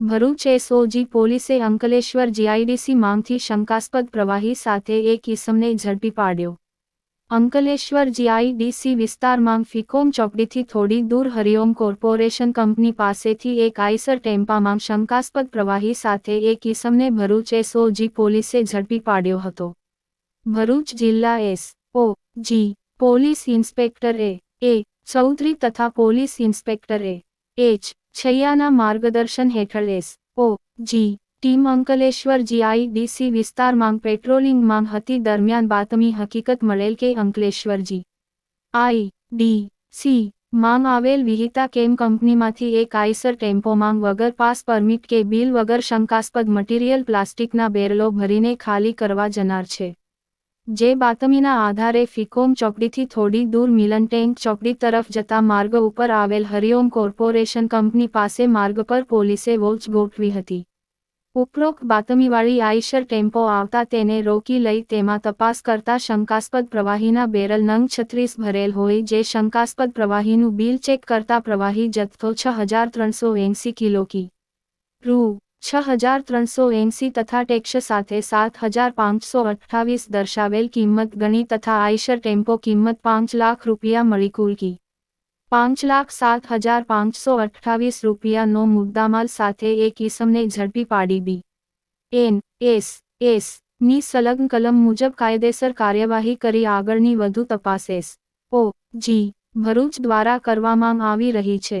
Bharuch SOG પોલીસે Ankleshwar GIDC માંથી શંકાસ્પદ પ્રવાહી સાથે એક ઇસમને ઝડપી પાડ્યો. અંકલેશ્વર જીઆઈડીસી વિસ્તારમાં ફિકોમ ચોકડીથી થોડી દૂર હરિઓમ કોર્પોરેશન કંપની પાસેથી એક આઈસર ટેમ્પામાં શંકાસ્પદ પ્રવાહી સાથે એક ઇસમને ભરૂચ એસઓજી પોલીસે ઝડપી પાડ્યો હતો. ભરૂચ જિલ્લા S O G police inspector A A Chaudhary તથા પોલીસ ઇન્સ્પેક્ટર એ એચ છૈયાના માર્ગદર્શન હેઠળ S. O. G. Team Ankleshwar GIDC વિસ્તારમાં પેટ્રોલિંગમાં હતી દરમિયાન બાતમી હકીકત મળેલ કે અંકલેશ્વરજી આઈ. ડી. સી. માંગ આવેલ વિહિતા કેમ કંપનીમાંથી એક આઈસર ટેમ્પોમાં વગર પાસ પરમિટ કે બિલ વગર શંકાસ્પદ મટીરિયલ પ્લાસ્ટિકના બેરલો ભરીને ખાલી કરવા જનાર છે. જે બાતમીના આધારે ફિકોમ ચોકડીથી થોડી દૂર મિલન ટેન્ક ચોકડી તરફ જતા માર્ગ ઉપર આવેલ હરિઓમ કોર્પોરેશન કંપની પાસે માર્ગ પર પોલીસે વોચ ગોઠવી હતી. ઉપરોક્ત બાતમીવાળી આઈશર ટેમ્પો આવતા તેને રોકી લઈ તેમાં તપાસ કરતા શંકાસ્પદ પ્રવાહીના બેરલ નંગ છત્રીસ ભરેલ હોય જે શંકાસ્પદ પ્રવાહીનું બિલ ચેક કરતા પ્રવાહી જથ્થો છ હજાર ત્રણસો એંસી કિલો કી. રૂ. છ હજાર ત્રણસો એંસી તથા ટેક્સ સાથે સાત હજાર પાંચસો અઠ્ઠાવીસ દર્શાવેલ કિંમત ગણી તથા આઈશર ટેમ્પો કિંમત પાંચ લાખ રૂપિયા મળી કુલ કી. પાંચ લાખ સાત હજાર પાંચસો અઠ્ઠાવીસ રૂપિયાનો મુદ્દામાલ સાથે એક ઇસમને ઝડપી પાડી બી. એન. એસ. એસ. ની સંલગ્ન કલમ મુજબ કાયદેસર કાર્યવાહી કરી આગળની વધુ તપાસેસ. ઓ. જી. ભરૂચ દ્વારા કરવામાં આવી રહી છે.